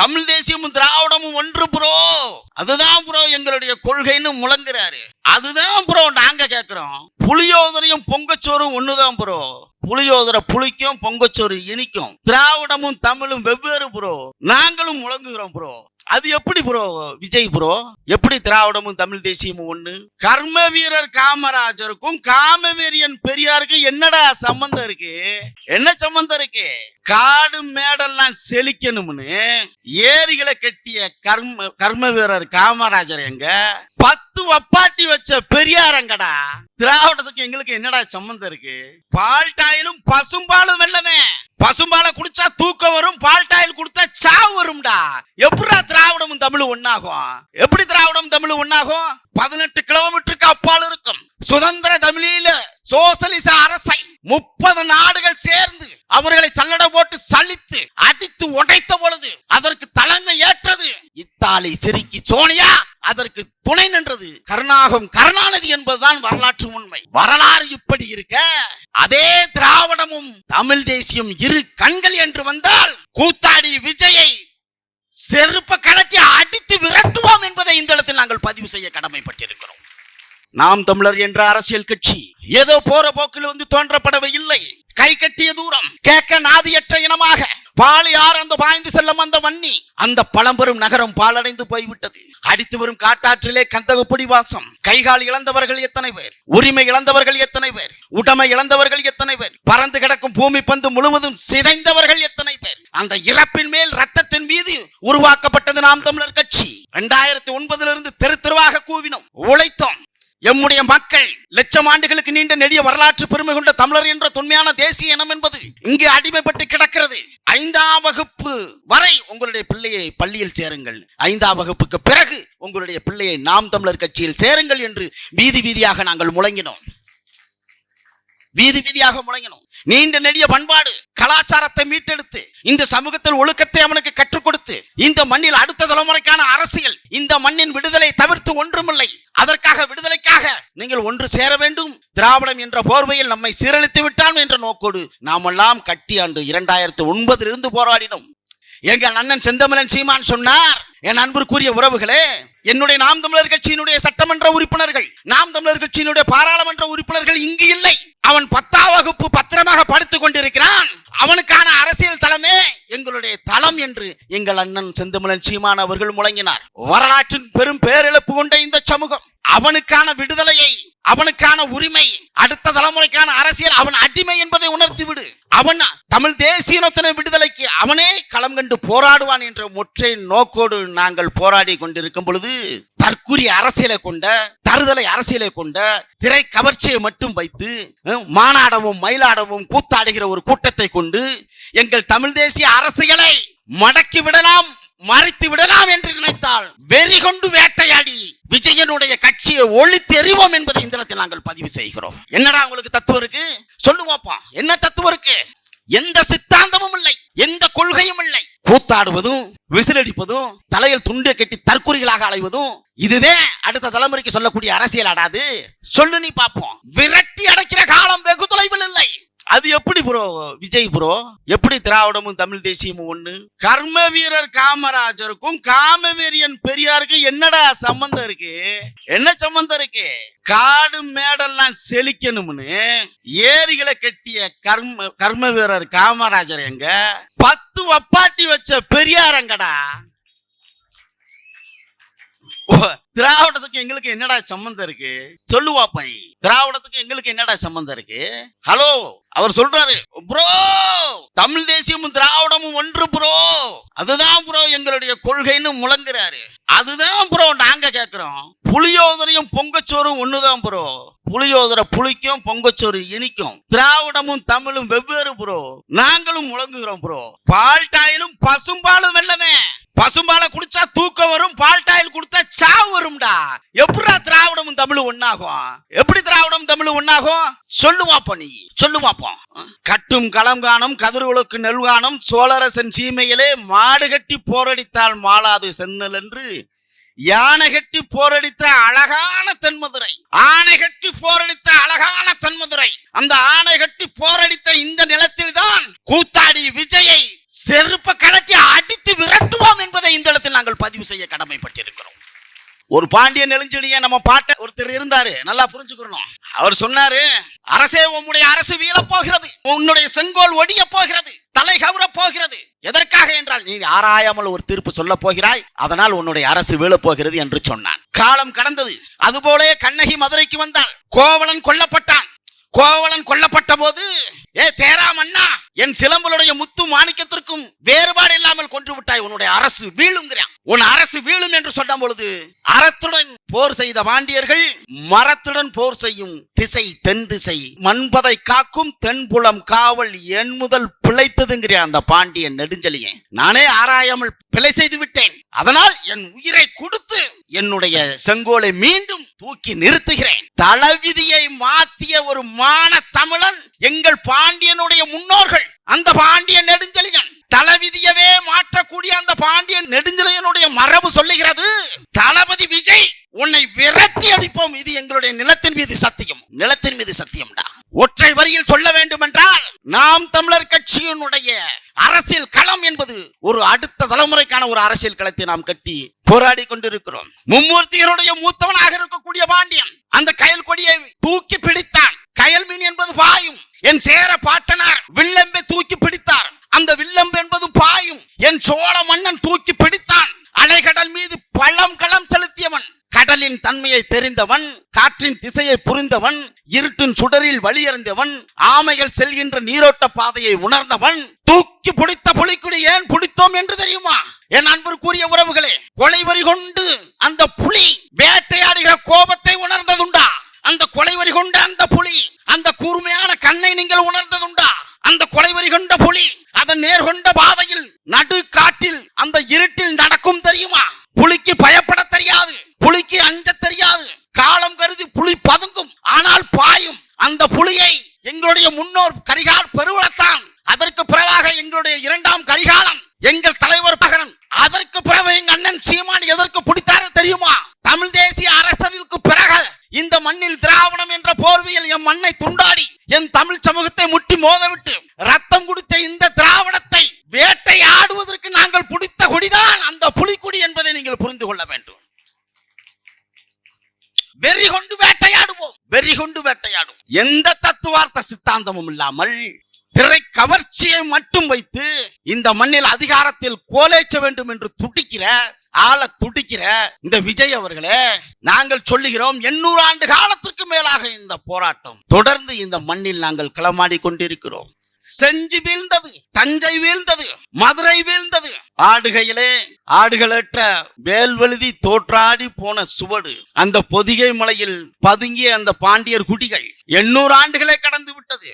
தமிழ் தேசியமும் திராவிடமும் ஒன்று ப்ரோ. அதுதான் ப்ரோ எங்களுடைய கொள்கைன்னு முழங்குறாரு. அதுதான் ப்ரோ நாங்க கேக்குறோம். புளியோதரையும் பொங்கச்சோறும் ஒண்ணுதான் ப்ரோ புளியோதரை புளிக்கும் பொங்கச்சோறு இனிக்கும். திராவிடமும் தமிழும் வெவ்வேறு ப்ரோ நாங்களும் முழங்குகிறோம் ப்ரோ அது எப்படி ப்ரோ விஜய் ப்ரோ எப்படி திராவிடமும் தமிழ் தேசியமும் ஒண்ணு? கர்ம வீரர் காமராஜருக்கும் காமவீரியன் பெரியாருக்கும் என்னடா சம்பந்தம் இருக்கு? என்ன சம்பந்தம் இருக்கு? காடு மேடெல்லாம் செழிக்கணும்னு ஏரிகளை கட்டிய கர்ம கர்ம வீரர் காமராஜர் எங்க? பத்து வப்பாட்டி வச்ச பெரியாரங்கடா திராவிடத்துக்கு எங்களுக்கு என்னடா சம்பந்தம் இருக்கு? பால் டாயிலும் பசும்பாலும் வெள்ளமே பசும்பாலை குடிச்சா தூக்கம் வரும் பால் டாயில் சாவு வரும்டா. எப்படா திராவிடமும் தமிழ் ஒன்னாகும் எப்படி திராவிடம் தமிழ் ஒண்ணாகும்? பதினெட்டு கிலோமீட்டருக்கு அப்பால் இருக்கும். சுதந்திர தமிழில சோசலிச அரசை முப்பது நாடுகள் சேர்ந்து அவர்களை சல்லட போட்டு சலித்து அடித்து உடைத்த பொழுது அதற்கு தலைமை ஏற்றது. இத்தாலி சிரிக்கி சோனியா அதற்கு துணை நின்றது கருணாகம் கருணாநிதி என்பதுதான் வரலாற்று உண்மை. வரலாறு இப்படி இருக்க அதே திராவிடமும் தமிழ் தேசியம் இரு கண்கள் என்று வந்தால் கூத்தாடி விஜயை செருப்ப கலட்டி அடித்து விரட்டுவோம் என்பதை இந்த இடத்தில் நாங்கள் பதிவு செய்ய கடமைப்பட்டிருக்கிறோம். நாம் தமிழர் என்ற அரசியல் கட்சி ஏதோ போற போக்கில் வந்து தோன்றப்படவே இல்லை. கை கட்டிய தூரம் கேட்க நாதியற்ற இனமாக பால் யார் அந்த பாய்ந்து செல்லும் அந்த வன்னி அந்த பழம்பெரும் நகரம் பாலடைந்து போய்விட்டது. அடித்து வரும் காட்டாற்றிலே கந்தகப்பொடி வாசம் கைகால் இழந்தவர்கள் எத்தனை பேர்? உரிமை இழந்தவர்கள் எத்தனை பேர்? உடைமை இழந்தவர்கள் எத்தனை பேர்? பறந்து கிடக்கும் பூமி பந்து முழுவதும் சிதைந்தவர்கள் எத்தனை பேர்? அந்த இறப்பின் மேல் ரத்தத்தின் மீது உருவாக்கப்பட்டது நாம் தமிழர் கட்சி. இரண்டாயிரத்தி ஒன்பதிலிருந்து தெரு தெருவாக கூவினோம். உழைத்தோம். எம்முடைய மக்கள் லட்சம் ஆண்டுகளுக்கு நீண்ட நெடிய வரலாற்று பெருமை கொண்ட தமிழர் என்ற தொன்மையான தேசிய இனம் என்பது இங்கு அடிமைப்பட்டு கிடக்கிறது. ஐந்தாம் வகுப்பு வரை உங்களுடைய பிள்ளையை பள்ளியில் சேருங்கள். ஐந்தாம் வகுப்புக்கு பிறகு உங்களுடைய பிள்ளையை நாம் தமிழர் கட்சியில் சேருங்கள் என்று வீதி வீதியாக நாங்கள் முழங்கினோம். வீதி வீதியாக முழங்கினோம். நீண்ட நெடிய பண்பாடு கலாச்சாரத்தை மீட்டெடுத்து இந்த சமூகத்தில் ஒழுக்கத்தை அவனுக்கு கற்றுக் கொடுத்து இந்த மண்ணில் அடுத்த தலைமுறைக்கான அரசியல் இந்த மண்ணின் விடுதலை தவிர்த்து ஒன்றுமில்லை. அதற்காக விடுதலைக்காக நீங்கள் ஒன்று சேர வேண்டும். திராவிடம் என்ற போர்வையில் நம்மை சீரழித்து விட்டான் என்ற நோக்கோடு நாமெல்லாம் கட்டி ஆண்டு இரண்டாயிரத்தி ஒன்பதிலிருந்து போராடினோம். எங்கள் அண்ணன் செந்தமலன் சீமான் சொன்னார் என் அன்பிற்குரிய உறவுகளே என்னுடைய நாம் தமிழர் கட்சியினுடைய சட்டமன்ற உறுப்பினர்கள் நாம் தமிழர் கட்சியினுடைய பாராளுமன்ற உறுப்பினர்கள் இங்கு இல்லை. அவன் பத்தாம் வகுப்பு பத்திரமாக படுத்துக் கொண்டிருக்கிறான். அவனுக்கான அரசியல் தலைமை எங்களுடைய தளம் என்று எங்கள் அண்ணன் செந்தமிழன் சீமான் அவர்கள் முழங்கினார். வரலாற்றின் பெரும் பேரிழப்பு கொண்ட இந்த சமூகம் அவனுக்கான விடுதலையை அவனுக்கான உரிமை அடுத்த தலைமுறைக்கான அரசியல் அவன் அடிமை என்பதை உணர்த்தி விடு அவன் தமிழ் தேசியனத்தின விடுதலைக்கு அவனே களம் கண்டு போராடுவான் என்ற ஒற்றை நோக்கோடு நாங்கள் போராடி கொண்டிருக்கும் பொழுது தற்குறி அரசியலை கொண்ட தருதலை அரசியலை கொண்ட திரை கவர்ச்சியை மட்டும் வைத்து அஹ், மானாடவும் மயிலாடவும் கூத்தாடுகிற ஒரு கூட்டத்தை கொண்டு எங்கள் தமிழ் தேசிய அரசியலை மடக்கி விடலாம் மறைத்து விடலாம் என்று நினைத்தால் வெறி கொண்டு வேட்டையாடி விஜயனுடைய கட்சியை ஒழித்தெறிவோம் என்பதை இந்த இடத்தில் நாங்கள் பதிவு செய்கிறோம். என்னடா உங்களுக்கு தத்துவம் இருக்கு? சொல்லுவோப்பா என்ன தத்துவம் இருக்கு? எந்த சித்தாந்தமும் இல்லை எந்த கொள்கையும் இல்லை. கூத்தாடுவதும் விசிலடிப்பதும் தலையில் துண்டை கட்டி தற்குறிகளாக அலைவதும் இதுதான் அடுத்த தலைமுறைக்கு சொல்லக்கூடிய அரசியல் அடாது சொல்லு நீ பார்ப்போம் விரட்டி அடைக்கிற காலம் வெகு தொலைவில் இல்லை. அது எப்படி ப்ரோ விஜய் ப்ரோ எப்படி திராவிடமும் தமிழ் தேசியமும் ஒண்ணு? கர்ம வீரர் காமராஜருக்கும் காமவீரியன் பெரியாருக்கும் என்னடா சம்பந்தம் இருக்கு? என்ன சம்பந்தம் இருக்கு? காடு மேடெல்லாம் செழிக்கணும்னு ஏரிகளை கட்டிய கர்ம கர்ம வீரர் காமராஜர் எங்க? பத்து வப்பாட்டி வச்ச பெரியாரங்கடா. ஓ, திராவிடத்துக்கு எங்களுக்கு என்னடா சம்பந்தம் இருக்கு? சொல்லுவாப்பை திராவிடத்துக்கு எங்களுக்கு என்னடா சம்பந்தம் இருக்கு? ஹலோ அவர் சொல்றாரு ப்ரோ தமிழ் தேசியமும் திராவிடமும் ஒன்று ப்ரோ. அதுதான் ப்ரோ எங்களுடைய கொள்கைன்னு முழங்குறாரு. அதுதான் ப்ரோ நாங்க கேக்குறோம். புளியோதரையும் பொங்கச்சோறும் ஒண்ணுதான் ப்ரோ. புளியோதர புளிக்கும் பொங்கச்சோறு இனிக்கும். திராவிடமும் தமிழும் வெவ்வேறு ப்ரோ நாங்களும் முழங்குகிறோம் ப்ரோ பால்டாயிலும் பசும்பாலும் வெள்ளமே பசும்பாலை குடிச்சா தூக்கம் வரும் பால்டாயில் குடித்தா சாவு வரும்டா. எப்படா திராவிடமும் தமிழும் ஒன்னாகும் எப்படி திராவிடம் தமிழ் ஒன்னாகும் சொல்லுவாப்பா நீ சொல்லுவாப்போம் கட்டும் களம் காணும் கதிர்களுக்கு நெல்காணும் சோழரசன் சீமையிலே மாடு கட்டி போரடித்தால் மாளாது சென்னல் என்று யானை கட்டி போரடித்த அழகான தென்மதுரை. ஆணை கட்டி போரடித்த அழகான தென்மதுரை. அந்த ஆணை கட்டி போரடித்த இந்த நிலத்தில் தான் கூத்தாடி விஜயை செருப்ப கலட்டி அடித்து விரட்டுவோம் என்பதை நாங்கள் பதிவு செய்ய கடமைப்பட்டிருக்கிறோம். ஒரு பாண்டியன் நெடுஞ்செழியன் நம்ம பாட்ட ஒருத்தர் இருந்தாரு நல்லா புரிஞ்சுக்கணும். அவர் சொன்னாரு அரசே உம்முடைய அரசு வீழப் போகிறது. உன்னுடைய செங்கோல் ஒடிய போகிறது. தலை கவுர போகிறது. எதற்காக என்றால் நீ ஆராயாமல் ஒரு தீர்ப்பு சொல்ல போகிறாய் அதனால் உன்னுடைய அரசு வீழப் போகிறது என்று சொன்னான். காலம் கடந்தது. அதுபோலே கண்ணகி மதுரைக்கு வந்தாள். கோவலன் கொல்லப்பட்டான். கோவலன் கொல்லப்பட்ட போது ஏ தேரா மன்னா என் சிலம்பலுடைய முத்து மாணிக்கத்திற்கும் வேறுபாடு இல்லாமல் கொன்று விட்டாய் உன்னுடைய அரசு வீழுங்கிறான். உன் அரசு வீழும் என்று சொன்ன பொழுது அறத்துடன் போர் செய்த பாண்டியர்கள் மரத்துடன் போர் செய்யும் திசை தென் திசை மண்பதை காக்கும் தென்புலம் காவல் என் முதல் பிழைத்ததுங்கிற அந்த பாண்டியன் நெடுஞ்சலியை நானே ஆராயாமல் பிழை செய்து விட்டேன். அதனால் என் உயிரை கொடுத்து என்னுடைய செங்கோலை மீண்டும் தூக்கி நிறுத்துகிறேன். தளவிதியை மாத்திய ஒரு மான தமிழன் எங்கள் பாண்டியனுடைய முன்னோர்கள் அந்த பாண்டிய நெடுஞ்சலியன் தளவிதியவே மாற்றக்கூடிய அந்த பாண்டியன் நெடுஞ்சலையனுடைய மரபு சொல்லுகிறது. தளபதி விஜய் உன்னை விரட்டி அடிப்போம். இது எங்களுடைய நிலத்தின் மீது சத்தியம். நிலத்தின் மீது சத்தியம்டா. ஒற்றை வரியில் சொல்ல வேண்டும் என்றால் நாம் தமிழர் கட்சியினுடைய அரசியல் களம் என்பது ஒரு அடுத்த தலைமுறைக்கான ஒரு அரசியல் களத்தை நாம் கட்டி போராடி கொண்டிருக்கிறோம். மும்மூர்த்திகளுடைய மூத்தவனாக இருக்கக்கூடிய பாண்டியன் அந்த கயல் கொடியை தூக்கி பிடித்தான். கயல் மீன் என்பது பாயும். என் சேர பாட்டனார் வில்லம்பை தூக்கி பிடித்த அந்த வில்லம்பு என்பது பாயும். என் சோழ மன்னன் தூக்கி பிடித்தான். அலைகடல் மீது பள்ளம் களம் செலுத்தியவன். கடலின் தன்மையை தெரிந்தவன் காற்றின் திசையை புரிந்தவன் இருட்டின் சுடரில் வழியறிந்தவன் ஆமைகள் செல்கின்ற நீரோட்ட பாதையை உணர்ந்தவன் தூக்கி பிடித்த புலிக்குடி ஏன் பிடித்தோம் என்று தெரியுமா? என் அன்பிற்குரிய உறவுகளே கொலைவரி கொண்டு அந்த புலி வேட்டையாடுகிற கோபத்தை உணர்ந்ததுண்டா? அந்த கொலைவரி கொண்ட அந்த புலி அந்த கூர்மையான கண்ணை நீங்கள் உணர்ந்ததுண்டா? அந்த கொலைவரி கொண்ட புலி அதன் நேர்கொண்ட பாதையில் நடு காட்டில் அந்த இருட்டில் நடக்கும் தெரியுமா? புலிக்கு பயப்பட தெரியாது புலிக்கு அஞ்ச தெரியாது. காலம் கருதி புலி பதுங்கும் ஆனால் பாயும். அந்த புலியை எங்களுடைய முன்னோர் கரிகால் பெருவளத்தான். அதற்கு பிறவாக எங்களுடைய இரண்டாம் கரிகாலன் கொண்டு வேட்டையாடும். எந்த தத்துவார்த்த சித்தாந்தமும் இல்லாமல் திரை கவர்ச்சியை மட்டும் வைத்து இந்த மண்ணில் அதிகாரத்தில் கோலேச்ச வேண்டும் என்று துடிக்கிற ஆள துடிக்கிற இந்த விஜய் அவர்களே நாங்கள் சொல்லுகிறோம் எண்ணூறு ஆண்டு காலத்திற்கு மேலாக இந்த போராட்டம் தொடர்ந்து இந்த மண்ணில் நாங்கள் களமாடி கொண்டிருக்கிறோம். செஞ்சு வீழ்ந்தது. தஞ்சை வீழ்ந்தது மதுரை வீழ்ந்தது. ஆடுகையிலே ஆடுகளற்ற வேல்வெழுதி தோற்றாடி போன சுவடு அந்த பொதிகை மலையில் பதுங்கிய அந்த பாண்டியர் குடிகள் எண்ணூறு ஆண்டுகளே கடந்து விட்டது.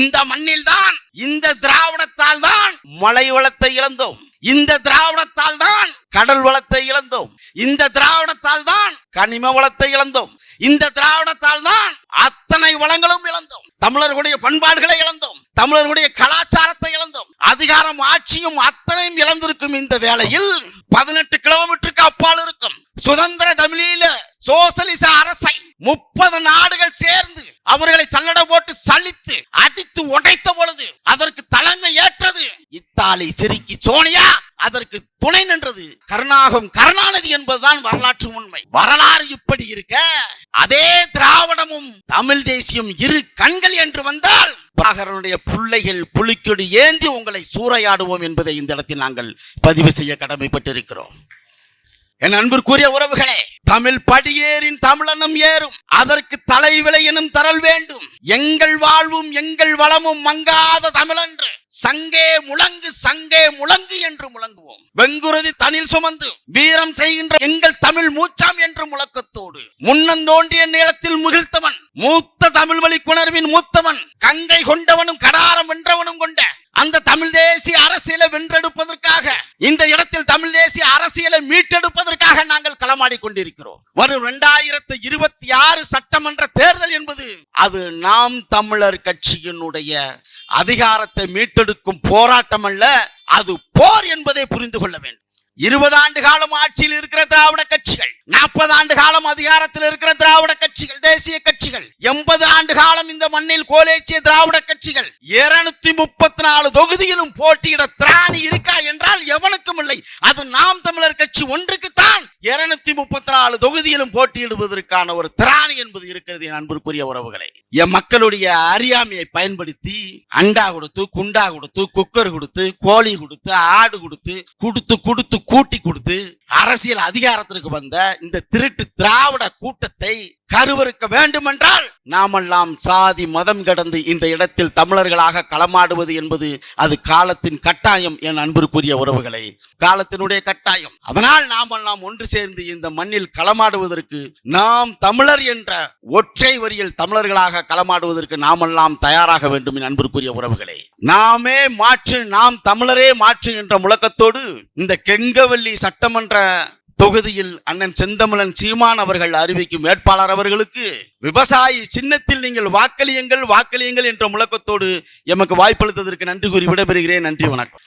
இந்த மண்ணில் தான் இந்த திராவிடத்தால் தான் மலை வளத்தை இழந்தோம். இந்த திராவிடத்தால் தான் கடல் வளத்தை இழந்தோம். இந்த திராவிடத்தால் தான் கனிம வளத்தை இழந்தோம். இந்த திராவிடத்தால் தான் அத்தனை வளங்களும் இழந்தோம். தமிழர்களுடைய பண்பாடுகளை இழந்தோம். தமிழர்களுடைய கலாச்சாரத்தை இழந்தோம். அதிகாரம் ஆட்சியும் அத்தனையும் இழந்திருக்கும் இந்த வேளையில் பதினெட்டு கிலோமீட்டருக்கு அப்பால் இருக்கும் சுதந்திர தமிழீழ சோசலிச அரசை முப்பது நாடுகள் சேர்ந்து அவர்களை சல்லடை போட்டு சலித்து அடித்து உடைத்த பொழுது அதற்கு தலைமை ஏற்றது. இத்தாலி செருக்கி சோனியா? அதற்கு துணை நின்றது கருணாகம் கருணாநிதி என்பதுதான் வரலாற்று உண்மை. வரலாறு இப்படி இருக்க அதே திராவிடமும் தமிழ் தேசியம் இரு கண்கள் என்று வந்தால் பாகரனுடைய பிள்ளைகள் புலிக்கொடி ஏந்தி உங்களை சூறையாடுவோம் என்பதை இந்த இடத்தில் நாங்கள் பதிவு செய்ய கடமைப்பட்டிருக்கிறோம். என் அன்பிற்குரிய உறவுகளே தமிழ் படியேறின் தமிழனும் ஏறும். அதற்கு தலைவிலை எனும் தரல் வேண்டும். எங்கள் வாழ்வும் எங்கள் வளமும் மங்காத தமிழன்று. சங்கே முழங்கு சங்கே முழங்கு என்று முழங்குவோம். வெங்குருதி தனில் சுமந்து வீரம் செய்கின்ற எங்கள் தமிழ் மூச்சாம் என்று முழக்கத்தோடு. முன்னந்தோன்றிய நீளத்தில் முகிழ்த்தவன் மூத்த தமிழ் வழி குணர்வின் மூத்தவன் கங்கை கொண்டவனும் கடாரம் வென்றவனும் கொண்ட அந்த தமிழ் தேசிய அரசியலை வென்றெடுப்பதற்காக இந்த இடத்தில் தமிழ் தேசிய அரசியலை மீட்டெடுப்பதற்காக நாங்கள் களமாடி கொண்டிருக்கிறோம் வரும் இரண்டாயிரத்து இருபத்தி ஆறு சட்டமன்ற தேர்தல் என்பது அது நாம் தமிழர் கட்சியினுடைய அதிகாரத்தை மீட்டெடுக்கும் போராட்டம் அல்ல அது போர் என்பதை புரிந்து கொள்ள வேண்டும். இருபது ஆண்டு காலம் ஆட்சியில் இருக்கிற திராவிட கட்சிகள் நாற்பது ஆண்டு காலம் அதிகாரத்தில் இருக்கிற திராவிட கட்சிகள் தேசிய கட்சிகள் எண்பது ஆண்டு காலம் இந்த மண்ணில் கோலேச்சிய திராவிட கட்சிகள் இருநூத்தி முப்பத்தி நாலு தொகுதியிலும் போட்டியிட திராணி தமிழர் ஒன்றுக்கு தான் இருநூத்தி முப்பத்தி நாலு தொகுதியிலும் போட்டியிடுவதற்கான ஒரு திராணி என்பது இருக்கிறது என் அன்புக்குரிய உறவுகளை. என் மக்களுடைய அறியாமையை பயன்படுத்தி அண்டா கொடுத்து குண்டா கொடுத்து குக்கர் கொடுத்து கோழி கொடுத்து ஆடு கொடுத்து கொடுத்து கொடுத்து கூட்டி கொடுத்து அரசியல் அதிகாரத்திற்கு வந்த இந்த திருட்டு திராவிட கூட்டத்தை கருவறுக்க வேண்டுமென்றால் நாமெல்லாம் சாதி மதம் கடந்து இந்த இடத்தில் தமிழர்களாக களமாடுவது என்பது அது காலத்தின் கட்டாயம் என் அன்பிற்குரிய உறவுகளை. காலத்தினுடைய கட்டாயம். அதனால் நாமெல்லாம் ஒன்று சேர்ந்து இந்த மண்ணில் களமாடுவதற்கு நாம் தமிழர் என்ற ஒற்றை வரியில் தமிழர்களாக களமாடுவதற்கு நாமெல்லாம் தயாராக வேண்டும் என் அன்பிற்குரிய உறவுகளே. நாமே மாற்று நாம் தமிழரே மாற்று என்ற முழக்கத்தோடு இந்த கெங்கவல்லி சட்டமன்ற தொகுதியில் அண்ணன் செந்தமிழன் சீமான் அவர்கள் அறிவிக்கும் வேட்பாளர் அவர்களுக்கு விவசாயி சின்னத்தில் நீங்கள் வாக்களியுங்கள் வாக்களியுங்கள் என்ற முழக்கத்தோடு எமக்கு வாய்ப்பளித்ததற்கு நன்றி கூறி விடைபெறுகிறேன். நன்றி வணக்கம்.